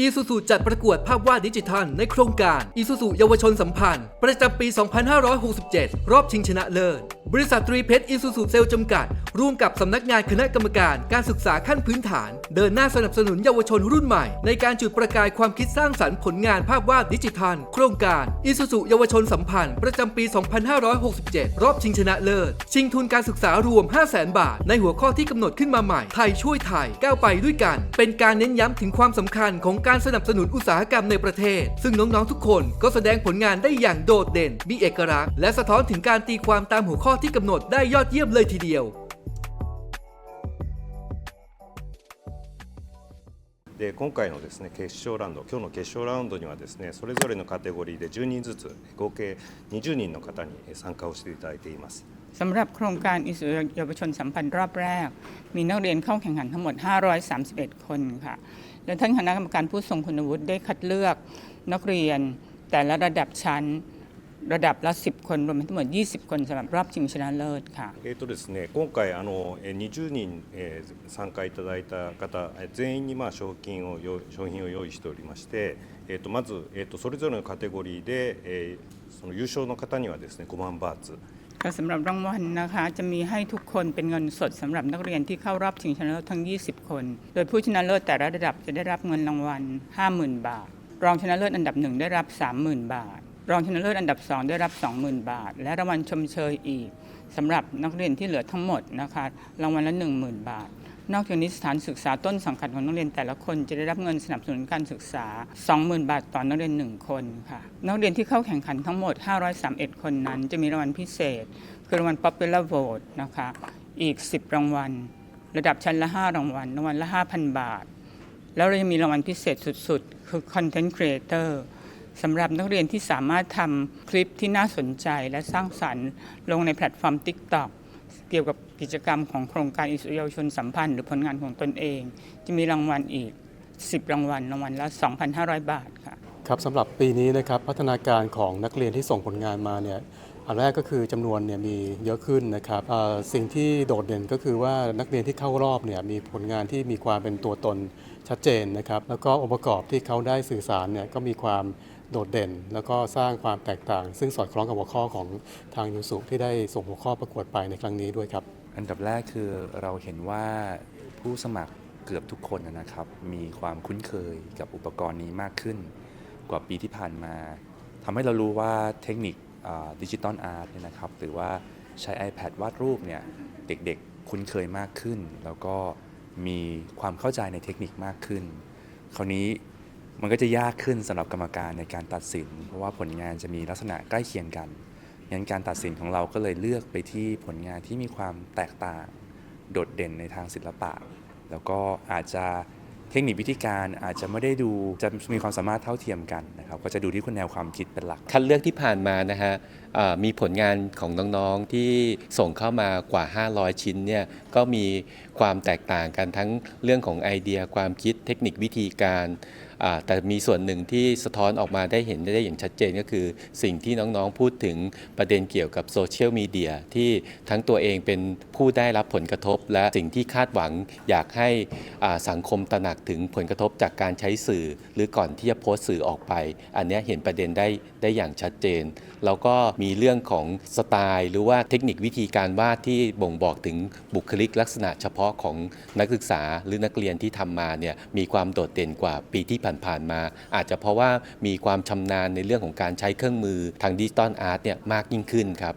อีซูซูจัดประกวดภาพวาดดิจิทัลในโครงการอีซูซูเยาวชนสัมพันธ์ ประจำปี 2567 รอบชิงชนะเลิศ บริษัทตรีเพชรอีซูซูเซลจำกัด ร่วมกับสำนักงานคณะกรรมการการศึกษาขั้นพื้นฐาน เดินหน้าสนับสนุนเยาวชนรุ่นใหม่ ในการจุดประกายความคิดสร้างสรรค์ผลงานภาพวาดดิจิทัล โครงการอีซูซูเยาวชนสัมพันธ์ ประจำปี 2567 รอบชิงชนะเลิศ ชิงทุนการศึกษารวม 500,000 บาท ในหัวข้อที่กำหนดขึ้นมาใหม่ ไทยช่วยไทยก้าวไปด้วยกัน เป็นการเน้นย้ำถึงความสำคัญของการสนับสนุนอุตสาหกรรมในประเทศ ซึ่งน้อง ๆ ทุกคนก็แสดงผลงานได้อย่างโดดเด่น มีเอกลักษณ์ และสะท้อนถึงการตีความตามหัวข้อที่กำหนดได้ยอดเยี่ยมเลยทีเดียว で今回のですね決勝ラウンド今日の決勝ラウンドにはですねそれぞれのカテゴリーで10人ずつ合計20人の方に参加をしていただいています สำหรับโครงการอิสุเยาวชนสัมพันธ์รอบแรก มีนักเรียนเข้าแข่งขันทั้งหมด 531 คนค่ะ และท่านคณะกรรมการผู้ทรงคุณวุฒิได้คัดเลือกนักเรียนแต่ละระดับชั้นระดับละ 10 คนรวมทั้งหมด 20 คนสำหรับรอบชิงชนะเลิศค่ะえっとですね今回あの20人参加いただいた方全員にまあ賞金を商品を用意しておりましてえっとまずえっとそれぞれのカテゴリーでその優勝の方にはですね5万バーツ ก็สำหรับรางวัลนะคะ จะมีให้ทุกคนเป็นเงินสดสำหรับนักเรียนที่เข้ารอบชิงชนะเลิศทั้ง 20 คน โดยผู้ชนะเลิศแต่ละระดับจะได้รับเงินรางวัล 50,000 บาท รองชนะเลิศอันดับหนึ่งได้รับ 30,000 บาท รองชนะเลิศอันดับ 2 ได้รับ 20,000 บาท และรางวัลชมเชยอีกสำหรับนักเรียนที่เหลือทั้งหมดนะคะ รางวัลละ 10,000 บาท นอกจากนี้สถานศึกษาต้นสังกัดของนักเรียนแต่ละคน จะได้รับเงินสนับสนุนการศึกษา 20,000 บาทต่อนักเรียน 1 คนค่ะ นักเรียนที่เข้าแข่งขันทั้งหมด 531 คนนั้น จะมีรางวัลพิเศษ คือรางวัล Popular Vote นะคะ อีก 10 รางวัล ระดับชั้นละ 5 รางวัล รางวัลละ 5,000 บาท แล้วเรายังมีรางวัลพิเศษสุดๆ คือ Content Creator สำหรับนักเรียนที่สามารถทำคลิปที่น่าสนใจและสร้างสรรค์ ลงในแพลตฟอร์ม TikTok เกี่ยวกับกิจกรรมของโครงการอิสราเยาวชนสัมพันธ์หรือผลงานของตนเอง จะมีรางวัลอีก 10 รางวัลรางวัลละ 2,500 บาทค่ะครับสำหรับปีนี้นะครับพัฒนาการของนักเรียนที่ส่งผลงานมาเนี่ยอันแรกก็คือจำนวนเนี่ยมีเยอะขึ้นนะครับสิ่งที่โดดเด่นก็คือว่านักเรียนที่เข้ารอบเนี่ยมีผลงานที่มีความเป็นตัวตนชัดเจนนะครับแล้วก็องค์ประกอบที่เขาได้สื่อสารเนี่ยก็มีความ โดดเด่น แล้วก็สร้างความแตกต่าง ซึ่งสอดคล้องกับหัวข้อของทางยูสุที่ได้ส่งหัวข้อประกวดไปในครั้งนี้ด้วยครับ อันดับแรกคือเราเห็นว่าผู้สมัครเกือบทุกคนนะครับ มีความคุ้นเคยกับอุปกรณ์นี้มากขึ้น กว่าปีที่ผ่านมาทำให้เรารู้ว่าเทคนิคดิจิตอลอาร์ตเนี่ยนะครับหรือว่าใช้ iPad วาดรูปเนี่ยเด็กๆคุ้นเคยมากขึ้น แล้วก็มีความเข้าใจในเทคนิคมากขึ้น คราวนี้ มันก็จะยากขึ้นสำหรับกรรมการในการตัดสิน เพราะว่าผลงานจะมีลักษณะใกล้เคียงกันงั้นการตัดสินของเราก็เลยเลือกไปที่ผลงานที่มีความแตกต่าง โดดเด่นในทางศิลปะ แล้วก็อาจจะเทคนิควิธีการอาจจะไม่ได้ดูจะมีความสามารถเท่าเทียมกันนะครับก็จะดูที่คุณแนวความคิดเป็นหลัก คัดเลือกที่ผ่านมานะฮะมีผลงานของน้องๆที่ส่งเข้ามากว่า 500 ชิ้นเนี่ยก็มีความแตกต่างกันทั้งเรื่องของไอเดียความคิดเทคนิควิธีการ แต่มีส่วนหนึ่งที่สะท้อนออกมาได้เห็นได้อย่างชัดเจนก็คือ สิ่งที่น้องๆพูดถึงประเด็นเกี่ยวกับโซเชียลมีเดียที่ทั้งตัวเองเป็นผู้ได้รับผลกระทบ และสิ่งที่คาดหวังอยากให้สังคมตระหนักถึงผลกระทบจากการใช้สื่อ หรือก่อนที่จะโพสต์สื่อออกไป อันนี้เห็นประเด็นได้ได้อย่างชัดเจน แล้วก็มีเรื่องของสไตล์ หรือว่าเทคนิควิธีการวาดที่บ่งบอกถึงบุคลิกลักษณะเฉพาะของนักศึกษาหรือนักเรียนที่ทำมาเนี่ยมีความโดดเด่นกว่าปีที่ผ่านๆมา อาจจะเพราะว่ามีความชำนาญในเรื่องของการใช้เครื่องมือทางดิจิตอลอาร์ตเนี่ยมากยิ่งขึ้นครับ